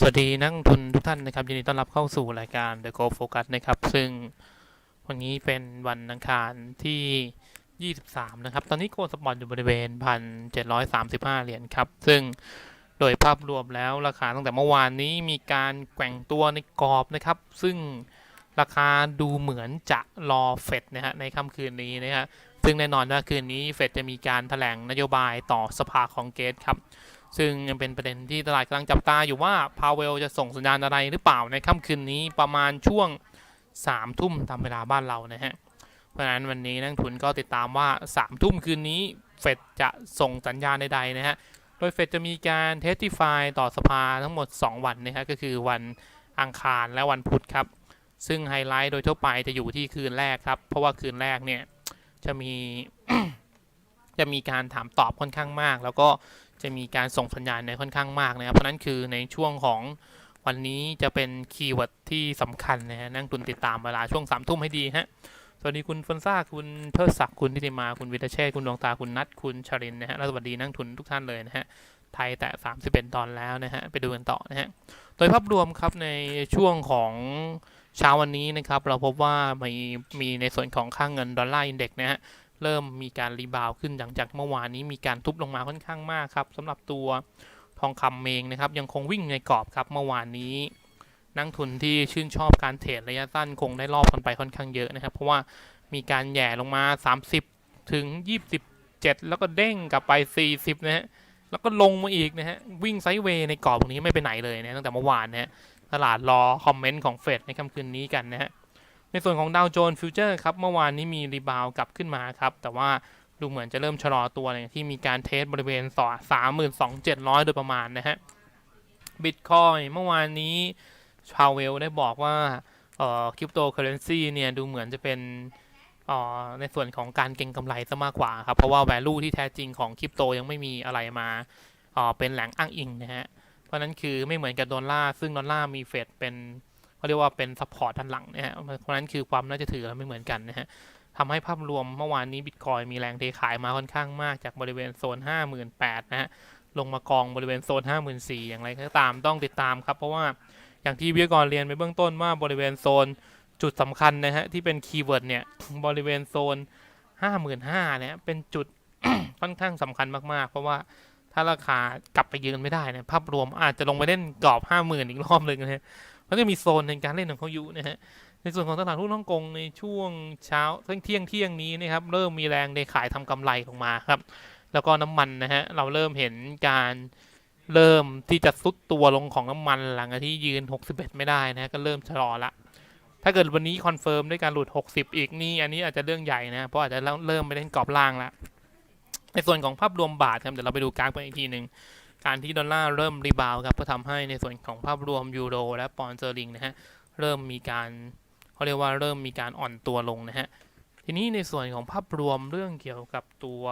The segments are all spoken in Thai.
สวัสดีนักทุนทุกท่านนะครับยินดีต้อนรับเข้าสู่รายการ The Go Focus นะครับ ซึ่งวันนี้เป็นวันอังคารที่ 23 นะครับ ตอนนี้โกลสปอร์ตอยู่บริเวณ 1,735 เหรียญครับ ซึ่งโดยภาพรวมแล้วราคาตั้งแต่เมื่อวานนี้มีการแกว่งตัวในกรอบนะครับ ซึ่งราคาดูเหมือนจะรอเฟดนะฮะในค่ำคืนนี้นะฮะซึ่งแน่นอนว่าคืนนี้เฟดจะมีการถแถลงนโยบายต่อสภาของเกตครับ ซึ่งยังเป็นประเด็นที่ตลาดกำลังจับตาอยู่ว่าพาวเวลจะส่งสัญญาณอะไรหรือเปล่าในค่ำคืนนี้ประมาณช่วง3ามทุ่มตามเวลาบ้านเรานะฮะ เพราะฉะนั้นวันนี้นักทุนก็ติดตามว่า3ามทุ่มคืนนี้เฟดจะส่งสัญญาณใดๆนะฮะ โดยเฟดจะมีการเทสติฟายต่อสภาทั้งหมด 2 วันนะฮะก็คือวันอังคารและวันพุธครับ ซึ่งไฮไลท์โดยทั่วไปจะอยู่ที่คืนแรกครับ เพราะว่าคืนแรกเนี่ยจะมีจะมีการถามตอบค่อนข้างมาก แล้วก็ จะมีการส่งสัญญาณในค่อนข้างมากนะครับ เพราะนั้นคือในช่วงของวันนี้จะเป็นคีย์เวิร์ดที่สำคัญนะฮะนั่งตุนติดตามเวลาช่วงสามทุ่มให้ดีฮะสวัสดีคุณฟอนซ่าคุณเทิดศักดิ์คุณทิติมาคุณวิทเชษคุณดวงตาคุณนัทคุณชรินนะฮะและสวัสดีนักทุนทุกท่านเลยนะฮะไทยแต่31ดอลแล้วนะฮะไปดูกันต่อนะฮะโดยภาพรวมครับในช่วงของเช้าวันนี้นะครับเราพบว่ามีมีในส่วนของค่างเงินดอลลาร์อินเด็กซ์นะฮะ เริ่มมีการรีบาวขึ้นหลังจากเมื่อวานนี้มีการทุบลงมาค่อนข้างมากครับสำหรับตัวทองคำเองนะครับ ยังคงวิ่งในกรอบครับเมื่อวานนี้ นักทุนที่ชื่นชอบการเทรดระยะสั้นคงได้รอบกันไปค่อนข้างเยอะนะครับ เพราะว่ามีการแย่ลงมา 30 ถึง 27 แล้วก็เด้งกลับไป 40 นะฮะแล้วก็ลงมาอีกนะฮะวิ่งไซด์เวย์ในกรอบตรงนี้ไม่ไปไหนเลยนะตั้งแต่เมื่อวานนะฮะตลาดรอคอมเมนต์ของเฟดในค่ำคืนนี้กันนะฮะ ในส่วนของดาวโจนส์ฟิวเจอร์ครับเมื่อวานนี้มีรีบาวกลับขึ้นมาครับ แต่ว่าดูเหมือนจะเริ่มชะลอตัวเนี่ยที่มีการเทสบริเวณต่อ32,700โดยประมาณนะฮะบิตคอยเมื่อวานนี้ชาวเวลได้บอกว่าเอ่อคริปโตเคอเรนซีเนี่ยดูเหมือนจะเป็นเอ่อในส่วนของการเก็งกำไรซะมากกว่าครับ เพราะว่า value ที่แท้จริงของคริปโตยังไม่มีอะไรมาเอ่อเป็นแหล่งอ้างอิงนะฮะ เพราะนั้นคือไม่เหมือนกับดอลลาร์ซึ่งดอลลาร์มีเฟดเป็น เขาเรียกว่าเป็นซัพพอร์ตด้านหลังนะฮะเพราะนั้นคือความน่าจะถือไม่เหมือนกันนะฮะทำให้ภาพรวมเมื่อวานนี้บิตคอยมีแรงเทขายมาค่อนข้างมากจากบริเวณโซน 58,000นะฮะลงมากองบริเวณโซน 54,000อย่างไรก็ตามต้องติดตามครับ เพราะว่าอย่างที่วิทยากรเรียนไปเบื้องต้นว่าบริเวณโซนจุดสำคัญนะฮะที่เป็นคีย์เวิร์ดเนี่ยบริเวณโซน 55,000เนี่ยเป็นจุดค่อนข้างสำคัญมากๆ เพราะว่าถ้าราคากลับไปยืนไม่ได้นี่ยภาพรวมอาจจะลงไปเล่นกรอบ 50,000 อีกรอบหนึ่งนะ มันจะมีโซนในการเล่นของเขาอยู่นะฮะในส่วนของตลาดหุ้นฮ่องกงในช่วงเช้าเที่ยงเที่ยงนี้นะครับเริ่มมีแรงในขายทำกำไรลงมาครับ แล้วก็น้ำมันนะฮะเราเริ่มเห็นการเริ่มที่จะซุดตัวลงของน้ำมันหลังจากที่ยืน 61 ไม่ได้นะฮะก็เริ่มชะลอละถ้าเกิดวันนี้คอนเฟิร์มด้วยการหลุด 60 อีกนี่อันนี้อาจจะเรื่องใหญ่นะเพราะอาจจะเริ่มไปเล่นกรอบล่างละในส่วนของภาพรวมบาทครับเดี๋ยวเราไปดูกราฟกันอีกทีหนึ่ง การที่ดอลลาร์เริ่มรีบาวครับก็ทำให้ในส่วนของภาพรวมยูโรและปอนด์เตอร์ลิงนะฮะเริ่มมีการเขาเรียกว่าเริ่มมีการอ่อนตัวลงนะฮะทีนี้ในส่วนของภาพรวมเรื่องเกี่ยวกับตัว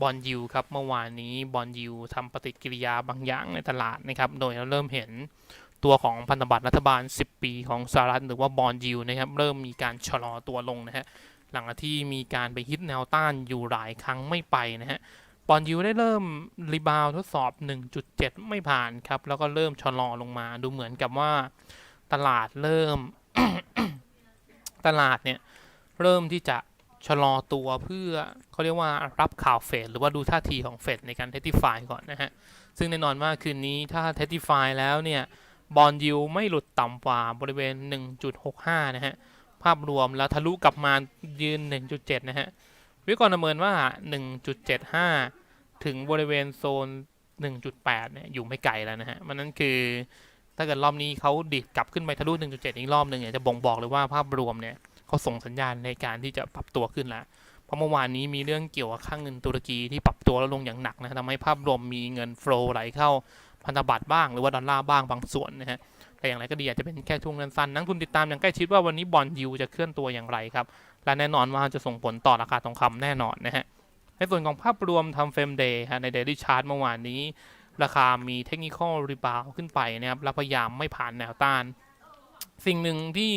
บอลยูครับเมื่อวานนี้บอลยูทำปฏิกิริยาบางอย่างในตลาดนะครับโดยเราเริ่มเห็นตัวของพันธบัตรรัฐบาล 10 ปีของสหรัฐหรือว่าบอลยูนะครับเริ่มมีการชะลอตัวลงนะฮะหลังจากที่มีการไปฮิตแนวต้านอยู่หลายครั้งไม่ไปนะฮะ บอลยูได้เริ่มรีบาวทดสอบ 1.7 ไม่ผ่านครับ แล้วก็เริ่มชะลอลงมา ดูเหมือนกับว่าตลาดเริ่ม ตลาดเนี่ย เริ่มที่จะชะลอตัวเพื่อเขาเรียกว่ารับข่าวเฟดหรือว่าดูท่าทีของเฟดในการเทสติฟายก่อนนะฮะ ซึ่งแน่นอนว่าคืนนี้ถ้าเทสติฟายแล้วเนี่ยบอลยูไม่หลุดต่ำกว่าบริเวณ 1.65 นะฮะ ภาพรวมแล้วทะลุกลับมายืน 1.7 นะฮะวิกรณ์ประเมินว่า 1.75 ถึงบริเวณโซน 1.8 เนี่ย อยู่ไม่ไกลแล้วนะฮะ มันนั้นคือ ถ้าเกิดรอบนี้เขาดิดกลับขึ้นไปทะลุ 1.7 อีกรอบหนึ่งเนี่ย จะบ่งบอกเลยว่าภาพรวมเนี่ยเขาส่งสัญญาณในการที่จะปรับตัวขึ้นล้วเพราะเมื่อวานนี้มีเรื่องเกี่ยวกับค่างเงินตุรกีที่ปรับตัวแล้วลงอย่างหนักนะทำให้ภาพรวมมีเงินโฟลว์ไหลเข้าพันธบัตรบ้างหรือว่าดอลลาร์บ้างบางส่วนนะฮะแต่อย่างไรก็ดีอาจจะเป็นแค่ช่วงสั้นๆนักทุนติดตามอย่างใกล้ชิดว่าวันนี้บอลยูจะเคลื่อนตัวอย่างไรครับ และแน่นอนว่าจะส่งผลต่อราคาทองคำแน่นอนนะฮะ ในส่วนของภาพรวมทำเฟรมเดย์ฮะในเดลี่ชาร์ตเมื่อวานนี้ ราคามีเทคนิคอลรีบาวขึ้นไปนะครับแล้วพยายามไม่ผ่านแนวต้าน สิ่งหนึ่งที่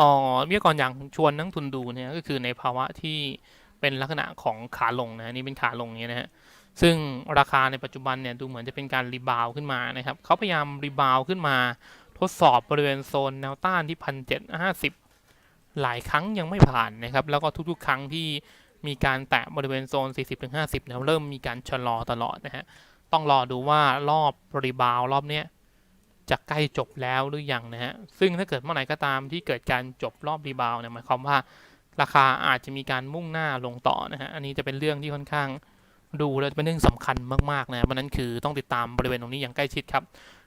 อ๋อเมื่อก่อนอย่างชวนนักทุนดูเนี่ยก็คือในภาวะที่เป็นลักษณะของขาลงนะนี่เป็นขาลงเนี่ยนะฮะซึ่งราคาในปัจจุบันเนี่ยดูเหมือนจะเป็นการรีบาวขึ้นมานะครับเขาพยายามรีบาวขึ้นมา ทดสอบบริเวณโซนแนวต้านที่พันเจ็ดห้าสิบหลายครั้งยังไม่ผ่านนะครับ แล้วก็ทุกๆ ครั้งที่ มีการแตะบริเวณโซน 40-50เนี่ยเริ่มมีการชะลอตลอดนะฮะ ต้องรอดูว่ารอบรีบาวรอบเนี้ยจะใกล้จบแล้วหรือยังนะฮะ ซึ่งถ้าเกิดเมื่อไหร่ก็ตามที่เกิดการจบรอบรีบาวเนี่ยหมายความว่าราคาอาจจะมีการมุ่งหน้าลงต่อนะฮะ อันนี้จะเป็นเรื่องที่ค่อนข้างดูแล้วเป็นเรื่องสำคัญมากๆนะเพราะนั้นคือต้องติดตามบริเวณตรงนี้อย่างใกล้ชิดครับ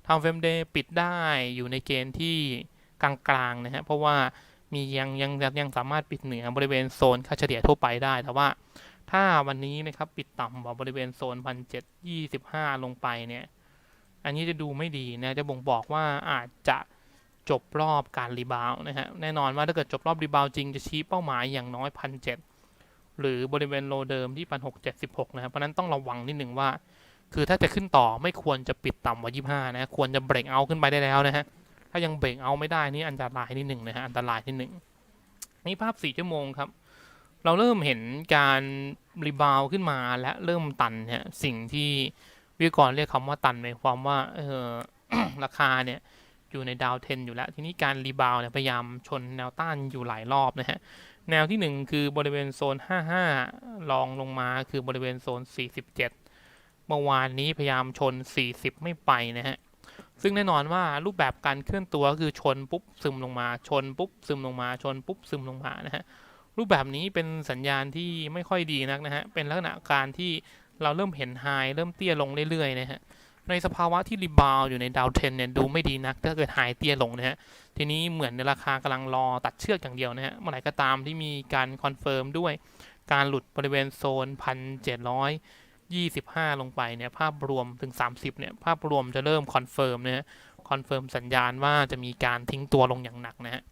ทำเฟมเดย์ปิดได้อยู่ในเกณฑ์ที่กลางๆนะฮะ เพราะว่า มียังยังยังสามารถปิดเหนือบริเวณโซนค่าเฉลี่ยทั่วไปได้แต่ว่าถ้าวันนี้นะครับปิดต่ำกว่าบริเวณโซนพันเจ็ดยี่สิบห้าลงไปเนี่ย อันนี้จะดูไม่ดีนะจะบ่งบอกว่าอาจจะจบรอบการรีบาวนะฮะแน่นอนว่าถ้าเกิดจบรอบรีบาวจริงจะชี้เป้าหมายอย่างน้อยพันเจ็ดหรือบริเวณโลเดิมที่พันหกเจ็ดสิบหกนะครับเพราะนั้นต้องระวังนิดหนึ่งว่า คือถ้าจะขึ้นต่อไม่ควรจะปิดต่ำกว่า25นะควรจะเบรกเอาขึ้นไปได้แล้วนะฮะ ถ้ายังเบรกเอาไม่ได้นี่อันตรายนิดหนึ่งนะฮะอันตรายนิดหนึ่งนี่ภาพ4ชั่วโมงครับ เราเริ่มเห็นการรีบาวขึ้นมาและเริ่มตันเนี่ยสิ่งที่วิกรเรียกคำว่าตันหมายความว่าเออราคาเนี่ยอยู่ในดาวเทนอยู่แล้ว ทีนี้การรีบาวเนี่ยพยายามชนแนวต้านอยู่หลายรอบนะฮะ แนวที่ 1 คือบริเวณโซน 55 ลองลงมาคือบริเวณโซน 47 เมื่อวานนี้พยายามชน 40 ไม่ไปนะฮะ ซึ่งแน่นอนว่ารูปแบบการเคลื่อนตัวคือชนปุ๊บซึมลงมา ชนปุ๊บซึมลงมา ชนปุ๊บซึมลงมานะฮะ รูปแบบนี้เป็นสัญญาณที่ไม่ค่อยดีนักนะฮะ เป็นลักษณะการที่เราเริ่มเห็นไฮเริ่มเตี้ยลงเรื่อยๆนะฮะ ในสภาวะที่รีบาวอยู่ในดาวเทนเนี่ยดูไม่ดีนักถ้าเกิดไฮเตี้ยลงนะฮะ ทีนี้เหมือนในราคากำลังรอตัดเชือกอย่างเดียวนะฮะ เมื่อไหร่ก็ตามที่มีการคอนเฟิร์มด้วยการหลุดบริเวณโซน1,700 25 ลงไปเนี่ยภาพรวมถึง 30เนี่ยภาพรวมจะเริ่มคอนเฟิร์มนะฮะคอนเฟิร์มสัญญาณว่าจะมีการทิ้งตัวลงอย่างหนักนะฮะ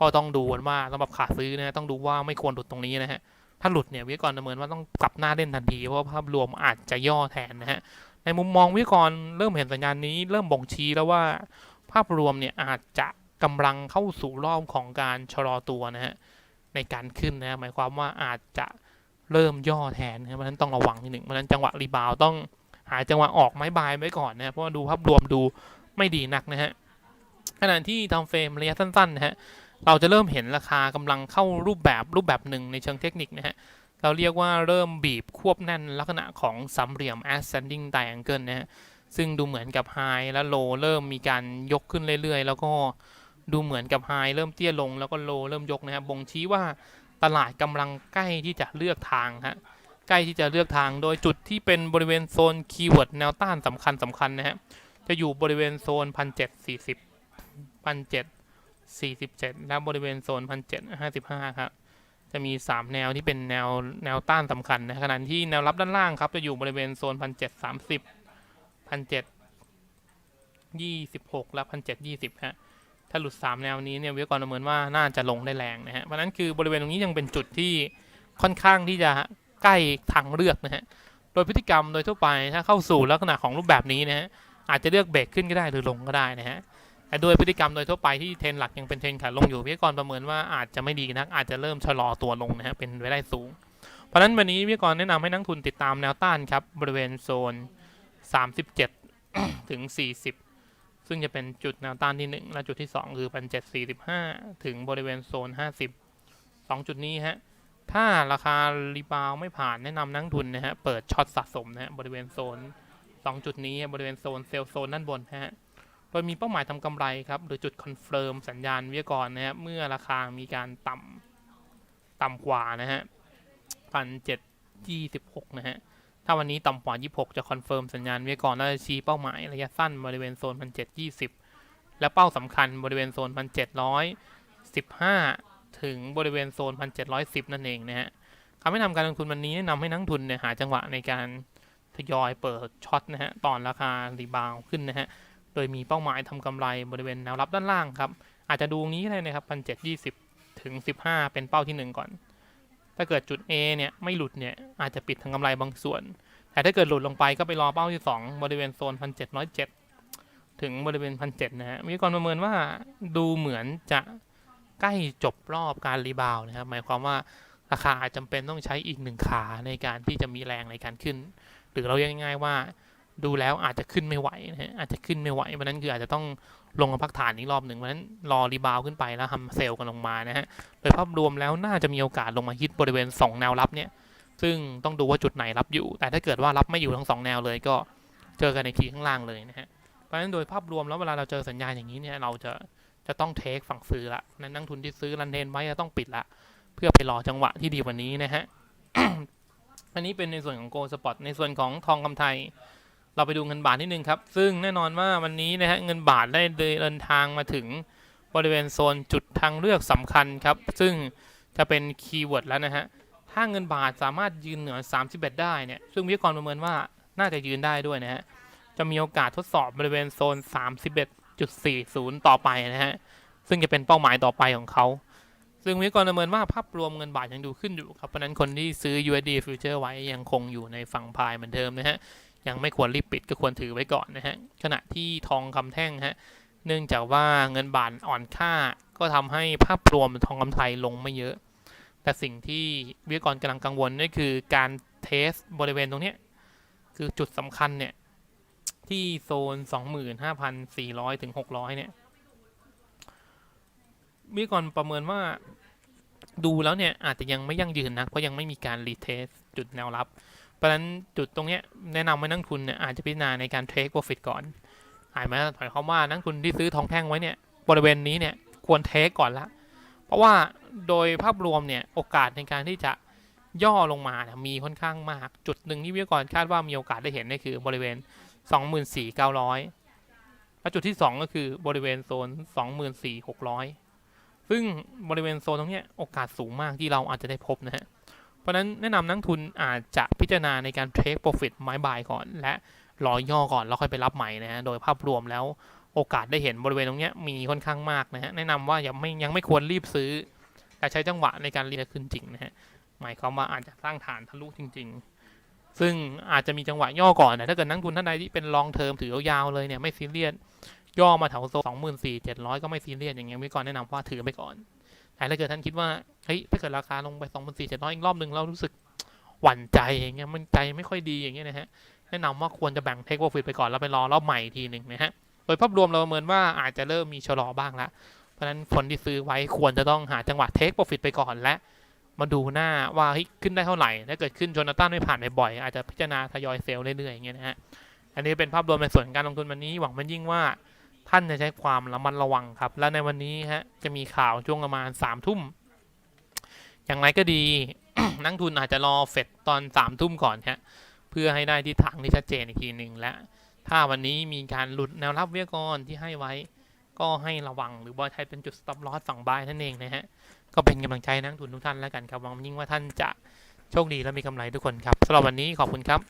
ก็ต้องดูกันว่าสำหรับขาซื้อนะต้องดูว่าไม่ควรหลุดตรงนี้นะฮะถ้าหลุดเนี่ยวิกรประเมินว่าต้องกลับหน้าเล่นทันทีเพราะภาพรวมอาจจะย่อแทนนะฮะในมุมมองวิกรเริ่มเห็นสัญญาณนี้เริ่มบ่งชี้แล้วว่าภาพรวมเนี่ยอาจจะกำลังเข้าสู่รอบของการชะลอตัวนะฮะในการขึ้นนะหมายความว่าอาจจะ เริ่มย่อแทนนะครับเพราะฉะนั้นต้องระวังนิดหนึ่งเพราะฉะนั้นจังหวะรีบาวต้องหาจังหวะออกไม้บายไว้ก่อนนะเพราะว่าดูภาพรวมดูไม่ดีนักนะฮะขณะที่ทำเฟรมระยะสั้นๆนะฮะเราจะเริ่มเห็นราคากำลังเข้ารูปแบบรูปแบบหนึ่งในเชิงเทคนิคนะฮะเราเรียกว่าเริ่มบีบควบแน่นลักษณะของสามเหลี่ยม ascending triangle นะฮะซึ่งดูเหมือนกับ high และ low เริ่มมีการยกขึ้นเรื่อยๆ แล้วก็ดูเหมือนกับ high เริ่มเตี้ยลงแล้วก็ low เริ่มยกนะครับบ่งชี้ว่า ตลาดกำลังใกล้ที่จะเลือกทางฮะใกล้ที่จะเลือกทางโดยจุดที่เป็นบริเวณโซนคีย์เวิร์ดแนวต้านสำคัญสำคัญนะฮะจะอยู่บริเวณโซนพันเจ็ดสี่สิบพันเจ็ดสี่สิบเจ็ดและบริเวณโซนพันเจ็ดห้าสิบห้าครับจะมีสามแนวที่เป็นแนวแนวต้านสำคัญนะขณะที่แนวรับด้านล่างครับจะอยู่บริเวณโซนพันเจ็ดสามสิบพันเจ็ดยี่สิบหกและพันเจ็ดยี่สิบฮะ ถ้าหลุด 3 แนวนี้เนี่ยวิทยากรประเมินว่าน่าจะลงได้แรงนะฮะเพราะนั้นคือบริเวณตรงนี้ยังเป็นจุดที่ค่อนข้างที่จะใกล้ทางเลือกนะฮะโดยพฤติกรรมโดยทั่วไปถ้าเข้าสู่ลักษณะของรูปแบบนี้นะฮะอาจจะเลือกเบรกขึ้นก็ได้หรือลงก็ได้นะฮะแต่โดยพฤติกรรมโดยทั่วไปที่เทรนหลักยังเป็นเทรนขาลงอยู่วิทยากรประเมินว่าอาจจะไม่ดีนักอาจจะเริ่มชะลอตัวลงนะฮะเป็นไปได้สูง เพราะนั้นวันนี้วิทยากรแนะนำให้นักทุนติดตามแนวต้านครับบริเวณโซน 37 ถึง 40 ซึ่งจะเป็นจุดแนวต้านที่ 1 และจุดที่ 2 คือ1,745 ถึงบริเวณโซน 50 2 จุดนี้ฮะ ถ้าราคารีบาวไม่ผ่านแนะนำนักทุนนะฮะ เปิดช็อตสะสมนะฮะบริเวณโซน 2 จุดนี้บริเวณโซนเซลล์โซนด้านบนฮะ โดยมีเป้าหมายทำกำไรครับ หรือจุดคอนเฟิร์มสัญญาณวิทยากรนะฮะ เมื่อราคามีการต่ำต่ำกว่านะฮะพันเจ็ดยี่สิบหกนะฮะ ถ้าวันนี้ต่ำกว่า 26 จะคอนเฟิร์มสัญญาณไว้ก่อนแล้วจะชี้เป้าหมายระยะสั้นบริเวณโซน 1,720 และเป้าสำคัญบริเวณโซน 1,715 ถึงบริเวณโซน 1,710 นั่นเองนะฮะคำแนะนำการลงทุนวันนี้แนะนำให้นักทุนเนี่ยหาจังหวะในการทยอยเปิดช็อตนะฮะตอนราคารีบาวด์ขึ้นนะฮะโดยมีเป้าหมายทำกำไรบริเวณแนวรับด้านล่างครับอาจจะดูงี้เลยนะครับ1,720 ถึง 15 เป็นเป้าที่ 1 ก่อน ถ้าเกิดจุด A เนี่ยไม่หลุดเนี่ยอาจจะปิดทางกำไรบางส่วน แต่ถ้าเกิดหลุดลงไปก็ไปรอเป้าที่ 2 บริเวณโซน 1,707 ถึงบริเวณ 1,700 นะฮะวิเครประเมินว่าดูเหมือนจะใกล้จบรอบการรีบาวด์นะครับ หมายความว่าราคาอาจจำเป็นต้องใช้อีกหนึ่งขาในการที่จะมีแรงในการขึ้น หรือเราเรียกง่ายๆว่าดูแล้วอาจจะขึ้นไม่ไหวนะฮะอาจจะขึ้นไม่ไหวเพราะนั้นคืออาจจะต้อง ลงมาพักฐานอีกรอบหนึ่งเพราะฉะนั้นรอรีบาวขึ้นไปแล้วทำเซลล์กันลงมานะฮะโดยภาพรวมแล้วน่าจะมีโอกาสลงมาฮิตบริเวณ 2 แนวรับเนี่ยซึ่งต้องดูว่าจุดไหนรับอยู่ แต่ถ้าเกิดว่ารับไม่อยู่ทั้งสองแนวเลยก็เจอกันในทีข้างล่างเลยนะฮะเพราะฉะนั้นโดยภาพรวมแล้วเวลาเราเจอสัญญาณอย่างนี้เนี่ยเราจะจะต้องเทคฝั่งซื้อละนั้นนักทุนที่ซื้อรันเทนไว้จะต้องปิดละ เพื่อไปรอจังหวะที่ดีกว่านี้นะฮะอันนี้เป็นในส่วนของโกลสปอตในส่วนของทองคำไทย เราไปดูเงินบาทนิดนึงครับ ซึ่งแน่นอนว่าวันนี้นะฮะเงินบาทได้เดินทางมาถึงบริเวณโซนจุดทางเลือกสำคัญครับ ซึ่งจะเป็นคีย์เวิร์ดแล้วนะฮะ ถ้าเงินบาทสามารถยืนเหนือ 31 ได้เนี่ย ซึ่งวิเคราะห์ประเมินว่าน่าจะยืนได้ด้วยนะฮะ จะมีโอกาสทดสอบบริเวณโซน 31.40 ต่อไปนะฮะ ซึ่งจะเป็นเป้าหมายต่อไปของเขา ซึ่งวิเคราะห์ประเมินว่าภาพรวมเงินบาทยังดูขึ้นอยู่ครับ เพราะนั้นคนที่ซื้อ USD future ไว้ยังคงอยู่ในฝั่งพายเหมือนเดิมนะฮะ ยังไม่ควรรีบปิดก็ควรถือไว้ก่อนนะฮะขณะที่ทองคำแท่งฮะเนื่องจากว่าเงินบาทอ่อนค่าก็ทำให้ภาพรวมทองคำไทยลงไม่เยอะ แต่สิ่งที่วิทยากรกำลังกังวลนั่นคือการเทสบริเวณตรงนี้คือจุดสำคัญเนี่ยที่โซน 25,400 ถึง 600 เนี่ยวิทยากรประเมินว่าดูแล้วเนี่ยอาจจะยังไม่ยั่งยืนนะเพราะยังไม่มีการรีเทสจุดแนวรับ เพราะฉะนั้นจุดตรงนี้แนะนำให้นักทุนเนี่ยอาจจะพิจารณาในการเทคโปรฟิตก่อนหมายมาหมายความว่านักทุนที่ซื้อทองแท่งไว้เนี่ยบริเวณนี้เนี่ยควรเทคก่อนละ เพราะว่าโดยภาพรวมเนี่ยโอกาสในการที่จะย่อลงมาเนี่ยมีค่อนข้างมาก จุดหนึ่งที่วิทยากรคาดว่ามีโอกาสได้เห็นนี่คือบริเวณ 24,900 และจุดที่ 2 ก็คือบริเวณโซน 24,600 ซึ่งบริเวณโซนตรงนี้โอกาสสูงมากที่เราอาจจะได้พบนะฮะเราะนั้นแนะนำนักทุนอาจจะพิจารณาในการเทคโปรฟิตไม้บายก่อน และรอย่อก่อนแล้วค่อยไปรับใหม่นะฮะโดยภาพรวมแล้วโอกาสได้เห็นบริเวณตรงนี้มีค่อนข้างมากนะฮะแนะนำว่ายังไม่ยังไม่ควรรีบซื้อ แต่ใช้จังหวะในการเรียกขึ้นจริงนะฮะหมายความว่าอาจจะสร้างฐานทะลุจริง ๆ ซึ่งอาจจะมีจังหวะย่อก่อนนะถ้าเกิดนักทุนท่านใดที่เป็นลองเทอมถือยาวๆเลยเนี่ยไม่ซีเรียสย่อมาแถวโซนสองหมื่นสี่เจ็ดร้อยก็ไม่ซีเรียสอย่างเงี้ยวิก่อนแนะนำว่าถือไปก่อน ถ้าเกิดท่านคิดว่าเฮ้ยถ้าเกิดราคาลงไปสองพันสี่เจ็ดร้อยอีกรอบหนึ่งเรารู้สึกหวั่นใจอย่างเงี้ยมันใจไม่ค่อยดีอย่างเงี้ยนะฮะแนะนำว่าควรจะแบ่งเทคโปรฟิตไปก่อนแล้วไปรอรอบใหม่ทีหนึ่งนะฮะโดยภาพรวมเราประเมินว่าอาจจะเริ่มมีชะลอบ้างละเพราะฉะนั้นคนที่ซื้อไว้ควรจะต้องหาจังหวะเทคโปรฟิตไปก่อนและมาดูหน้าว่าเฮ้ยขึ้นได้เท่าไหร่ ถ้าเกิดขึ้นจนตันไม่ผ่านบ่อยๆอาจจะพิจารณาทยอยเซลล์เรื่อยๆอย่างเงี้ยนะฮะ อันนี้เป็นภาพรวมในส่วนการลงทุนวันนี้หวังมันยิ่งว่า ท่านจะใช้ความระมัดระวังครับ และในวันนี้ฮะจะมีข่าวช่วงประมาณสามทุ่ม อย่างไรก็ดี นักทุนอาจจะรอเฟดตอนสามทุ่มก่อนฮะเพื่อให้ได้ทิศทางที่ชัดเจนอีกทีหนึ่งและ ถ้าวันนี้มีการหลุดแนวรับเวียกรที่ให้ไว้ ก็ให้ระวังหรือว่าใช้เป็นจุด stop loss ฝั่งบายนั่นเองนะฮะก็เป็นกำลังใจนักทุนทุกท่านแล้วกันครับหวังยิ่งว่าท่านจะโชคดีและมีกำไรทุกคนครับสำหรับวันนี้ขอบคุณครับ